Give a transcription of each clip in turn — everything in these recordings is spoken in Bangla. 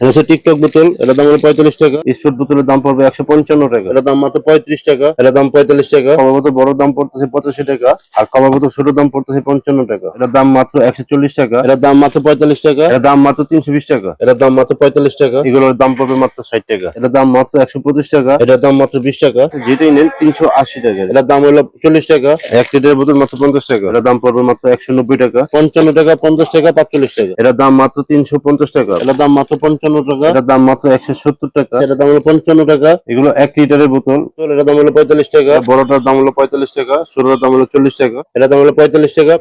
এটা হচ্ছে টিকটক বোতল এটার দাম হলো পঁয়তাল্লিশ টাকা স্পিড বোতলের দাম পড়বে একশো পঞ্চান্ন টাকা এটার দাম মাত্র পঁয়ত্রিশ টাকা এটার দাম পঁয়তাল্লিশ টাকা কবার বোতল বড় দাম পড়তেছে পঁচাশি টাকা আর কবার বোতল ছোট দাম পড়তেছে পঞ্চান্ন টাকা এটার দাম মাত্র একশো চল্লিশ টাকা এটার দাম মাত্র পঁয়তাল্লিশ টাকা এটার দাম মাত্র তিনশো বিশ টাকা এটার দাম মাত্র পঁয়তাল্লিশ টাকা এগুলোর দাম পড়বে মাত্র ষাট টাকা এটার দাম মাত্র একশো পঁচিশ টাকা এটার দাম মাত্র বিশ টাকা যেটাই নেন তিনশো আশি টাকা এটার দাম হলো চল্লিশ টাকা এক লিটারের বোতল মাত্র পঞ্চাশ টাকা এটার দাম পড়বে মাত্র একশো নব্বই টাকা পঞ্চান্ন টাকা পঞ্চাশ টাকা পাঁচচল্লিশ টাকা এটার দাম মাত্র তিনশো পঞ্চাশ টাকা এটার দাম মাত্র পঞ্চান্ন টাকা। এটার দাম মাত্র একশো সত্তর টাকা। দাম হলো পঞ্চান্ন টাকা। এগুলো এক লিটারের বোতল। এটার দাম হলো পঁয়তাল্লিশ টাকা। বড়টার দাম হলো পঁয়তাল্লিশ টাকা ষোলোটার দাম হলো চল্লিশ টাকা। এটার দাম হলো পঁয়তাল্লিশ টাকা।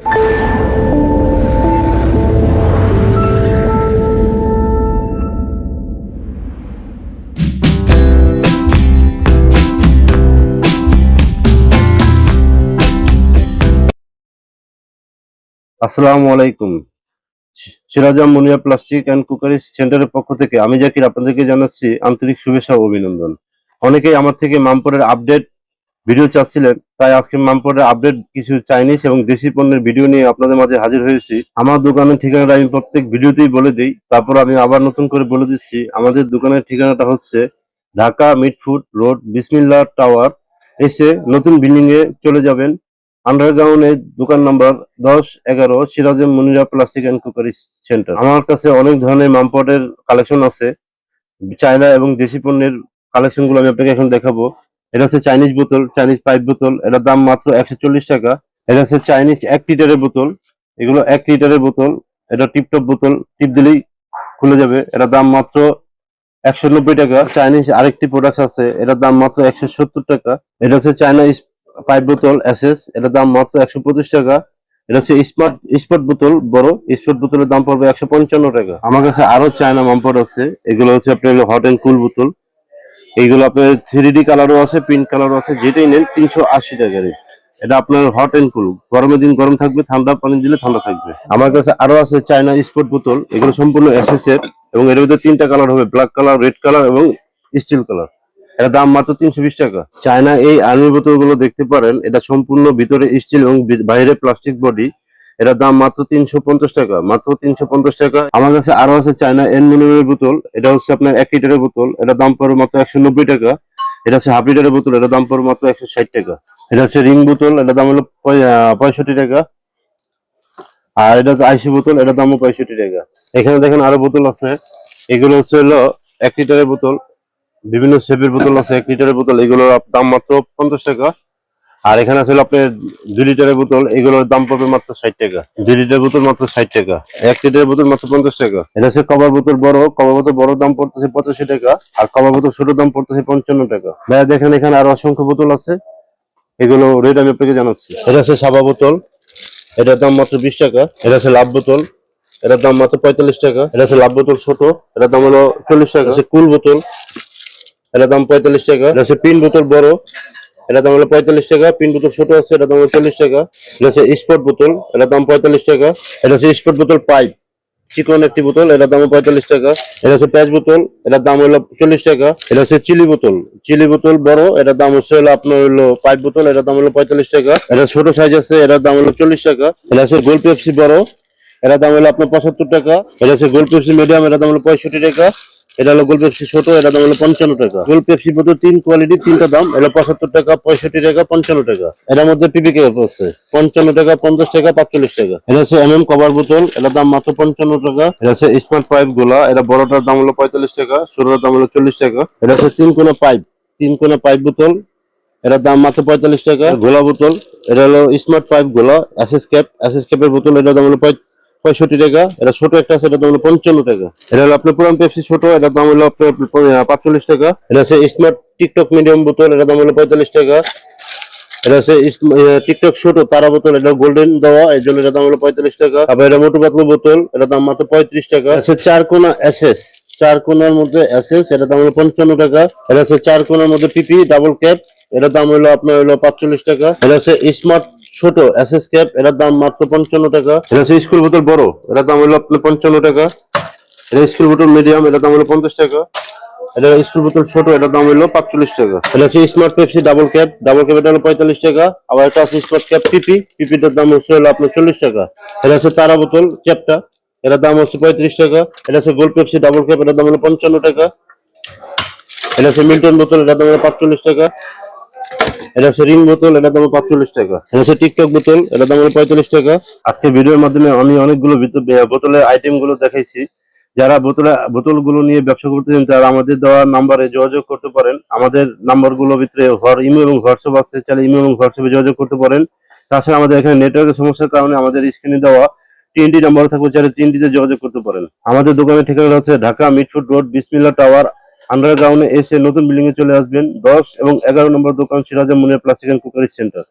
আসসালামু আলাইকুম। Sirajam Munia plastic and cookery সেন্টারের পক্ষ থেকে, আমি জাকির আপনাদেরকে জানাচ্ছি আন্তরিক শুভেচ্ছা ও অভিনন্দন। অনেকেই আমার থেকে মামপরের আপডেট ভিডিও চাচ্ছিলেন, তাই আজকে মামপরের আপডেট কিছু চাইনিজ এবং দেশি পণ্যের ভিডিও নিয়ে আপনাদের মাঝে হাজির হয়েছি। আমার দোকানের ঠিকানাটা আমি প্রত্যেক ভিডিওতেই বলে দিই, তারপর আমি আবার নতুন করে বলে দিচ্ছি, আমাদের দোকানের ঠিকানাটা হচ্ছে Dhaka Mitford road Bismillah tower. এসে নতুন বিল্ডিং এ চলে যাবেন আন্ডারগ্রাউন্ডে দোকান নাম্বার দশ, এগারো সিরাজে Munira plastic and cookery centre আমার কাছে অনেক ধরনের মামপটের কালেকশন আছে। চায়না এবং দেশি পণ্যের কালেকশনগুলো আমি আপনাকে এখন দেখাবো। এটা হচ্ছে চাইনিজ বোতল চাইনিজ পাইপ বোতল। এটার দাম মাত্র একশো চল্লিশ টাকা। এটা হচ্ছে চাইনিজ এক লিটারের বোতল। এগুলো এক লিটারের বোতল। এটা টিপটপ বোতল। টিপ দিলেই খুলে যাবে। এটার দাম মাত্র একশো নব্বই টাকা। চাইনিজ আরেকটি প্রোডাক্ট আছে। এটার দাম মাত্র একশো সত্তর টাকা। এটা হচ্ছে চায়না পাইপ বোতল এসএস এটার দাম মাত্র একশো পঁচিশ টাকা। এটা হচ্ছে স্মার্ট স্পট বোতল, বড়। স্পট বোতলের দাম পড়বে একশো পঞ্চান্ন টাকা। আমার কাছে আরও চায়না মাম্পট আছে। এগুলো হচ্ছে আপনার হট অ্যান্ড কুল বোতল। এইগুলো আপনার থ্রি কালারও আছে পিঙ্ক কালারও আছে, যেটাই নেন তিনশো আশি টাকা রেট। এটা আপনার হট অ্যান্ড কুল গরমের দিন গরম থাকবে, ঠান্ডা পানি দিলে ঠান্ডা থাকবে। আমার কাছে আরও আছে চায়না স্পট বোতল। এগুলো সম্পূর্ণ এসএস এর এবং এর ভিতরে তিনটা কালার হবে ব্ল্যাক কালার রেড কালার এবং স্টিল কালার এটা দাম মাত্র তিনশো বিশ টাকা। চায়না এই আর্মি বোতলগুলো দেখতে পারেন, এটা সম্পূর্ণ ভিতরে স্টিল এবং বাইরে প্লাস্টিক বডি এটার দাম মাত্র তিনশো পঞ্চাশ টাকা, মাত্র তিনশো পঞ্চাশ টাকা। আমার কাছে আরও আছে চায়না অ্যালুমিনিয়ামের বোতল, এটা হচ্ছে আপনার এক লিটারের বোতল, এটার দাম পড়বে মাত্র একশো নব্বই টাকা। এটা হচ্ছে হাফ লিটারের বোতল এটা দাম পড়বে মাত্র একশো ষাট টাকা। এটা হচ্ছে রিং বোতল, এটার দাম হলো পঁয়- পঁয়ষট্টি টাকা। আর এটা আইসি বোতল, এটার দামও পঁয়ষট্টি টাকা। এখানে দেখেন আরও বোতল আছে। এগুলো হচ্ছে হলো এক লিটারের বোতল বিভিন্ন শেপের বোতল আছে, এক লিটারের বোতল, এগুলোর দাম মাত্র পঞ্চাশ টাকা। আর এখানে আসলে আপনার দুই লিটারের বোতল, এগুলোর দাম পড়বে মাত্র ষাট টাকা। দুই লিটার বোতল মাত্র ষাট টাকা, এক লিটারের বোতল মাত্র পঞ্চাশ টাকা। এটা হচ্ছে কভার বোতল বড়, কভার বোতল বড় দাম পড়তেছে পঁচাশি টাকা, আর কভার বোতল ছোট দাম পড়তেছে পঞ্চান্ন টাকা। ভাইয়া, দেখেন এখানে আরও অসংখ্য বোতল আছে, এগুলো রেট আমি আপনাকে জানাচ্ছি। এটা হচ্ছে সাবা বোতল, এটার দাম মাত্র বিশ টাকা। এটা হচ্ছে লাভ বোতল, এটার দাম মাত্র পঁয়তাল্লিশ টাকা। এটা হচ্ছে লাভ বোতল ছোট, এটার দাম হলো চল্লিশ টাকা। কুল বোতল এটার দাম পঁয়তাল্লিশ টাকা। এটা হচ্ছে পিন বোতল বড়। এটার দাম হলো পঁয়তাল্লিশ টাকা। পিন বোতল ছোট আছে, এটা দাম হলো চল্লিশ টাকা। এটা হচ্ছে স্পট বোতল এটার দাম পঁয়তাল্লিশ টাকা। এটা হচ্ছে স্পট বোতল পাইপ। চিকন একটি বোতল এটার দাম পঁয়তাল্লিশ টাকা। এটা হচ্ছে প্যাচ বোতল, এটার দাম হলো চল্লিশ টাকা। এটা হচ্ছে চিলি বোতল। চিলি বোতল বড়, এটার দাম হচ্ছে হলো আপনার হলো পাইপ বোতল, এটার দাম হলো পঁয়তাল্লিশ টাকা। এটা ছোট সাইজ আছে, এটার দাম হলো চল্লিশ টাকা। এটা হচ্ছে গোল পেপসি বড়, এটার দাম হলো আপনার পঁচাত্তর টাকা। এটা হচ্ছে গোল পেপসি মিডিয়াম এটার দাম হলো পঁয়ষট্টি টাকা। এটা হলো গোল পেপসি ছোট, এটা দাম হলো পঞ্চান্ন টাকা। গোল পেপসি বোতল তিন কোয়ালিটি তিনটা দাম। এটা পঁচাত্তর টাকা, পঁয়ষট্টি টাকা, পঞ্চান্ন টাকা। এটার মধ্যে পিপি কে আছে। পঞ্চান্ন টাকা, পঞ্চাশ টাকা, পাঁচচল্লিশ টাকা। এটা হচ্ছে এম এম কভার বোতল, এটার দাম মাত্র পঞ্চান্ন টাকা। এটা হচ্ছে স্মার্ট পাইপগুলা, এটা বড়টার দাম হলো পঁয়তাল্লিশ টাকা, ছোটটার দাম হলো চল্লিশ টাকা। এটা হচ্ছে তিন কোনা পাইপ তিন কোনা পাইপ বোতল, এটার দাম মাত্র পঁয়তাল্লিশ টাকা। গোলা বোতল, এটা হলো স্মার্ট পাইপ গোলা অ্যাসেস ক্যাপ অ্যাসেস ক্যাপের বোতল, এটার দাম হলো পঁয়ষট্টি টাকা, এটা ছোট একটা আছে, এটার দাম হলো পঞ্চান্ন টাকা। এটা হলো আপনার পুরান পেপসি ছোট, এটার দাম হলো আপনার পাঁচচল্লিশ টাকা। এটা হচ্ছে স্মার্ট টিকটক মিডিয়াম বোতল, এটার দাম হলো পঁয়তাল্লিশ টাকা। এটা হচ্ছে টিকটক ছোট, তারা বোতল, এটা গোল্ডেন দেওয়া এই জন্য এটার দাম হলো পঁয়তাল্লিশ টাকা। তারপর এটা মোটু পাতলু বোতল, এটার দাম মাত্র পঁয়ত্রিশ টাকা। এটা হচ্ছে চার কোনা এসএস চার কোনার মধ্যে এসএস এটার দাম হলো পঞ্চান্ন টাকা। এটা হচ্ছে চার কোনার মধ্যে পিপি ডাবল ক্যাপ এটার দাম হলো আপনার হলো পাঁচচল্লিশ টাকা। এটা হচ্ছে স্মার্ট ছোট এসএস ক্যাপ এটার দাম মাত্র পঞ্চান্ন টাকা। এটা স্কুল বোতল বড়, এটার দাম হলো আপনার পঞ্চান্ন টাকা। এটা স্কুল বোতল মিডিয়াম এটার দাম হলো পঞ্চাশ টাকা। এটা স্কুল বোতল ছোট, এটার দাম হলো পাঁচচল্লিশ টাকা। এটা হচ্ছে smart Pepsi double cap double cap এটা হলো পঁয়তাল্লিশ টাকা। আবার এটা আছে স্মার্ট ক্যাপ পিপি পিপিটার দাম হচ্ছে হলো আপনার চল্লিশ টাকা। এটা হচ্ছে তারা বোতল চ্যাপটা এটার দাম হচ্ছে পঁয়ত্রিশ টাকা। এটা হচ্ছে গোল পেপসি ডাবল ক্যাপ এটার দাম হলো পঞ্চান্ন টাকা। এটা হচ্ছে মিল্টন বোতল এটার দাম হলো পাঁচচল্লিশ টাকা। এটা হচ্ছে রিং বোতল, এটার দাম পাঁচচল্লিশ টাকা। এটা হচ্ছে টিকটক বোতল, এটার দাম পঁয়তাল্লিশ টাকা। আজকে ভিডিওর মাধ্যমে আমি অনেকগুলো বোতলের আইটেমগুলো দেখাইছি। যারা বোতলে বোতলগুলো নিয়ে ব্যবসা করতেছেন তারা আমাদের দেওয়া নাম্বারে যোগাযোগ করতে পারেন। আমাদের নাম্বারগুলো ভিতরে ইমেল এবং হোয়াটসঅ্যাপ আছে, চাইলে ইমেল এবং হোয়াটসঅ্যাপে যোগাযোগ করতে পারেন। তাছাড়া আমাদের এখানে নেটওয়ার্কের সমস্যার কারণে আমাদের স্ক্রিনে দেওয়া তিনটি নাম্বার থাকবে, চাইলে তিনটিতে যোগাযোগ করতে পারেন। আমাদের দোকানের ঠিকানা হচ্ছে Dhaka Mitford road, Bismillah tower আন্ডারগ্রাউন্ডে এসে নতুন বিল্ডিং এ চলে আসবেন। দশ এবং এগারো নম্বর দোকান Siraja Muniya plastic and cookery centre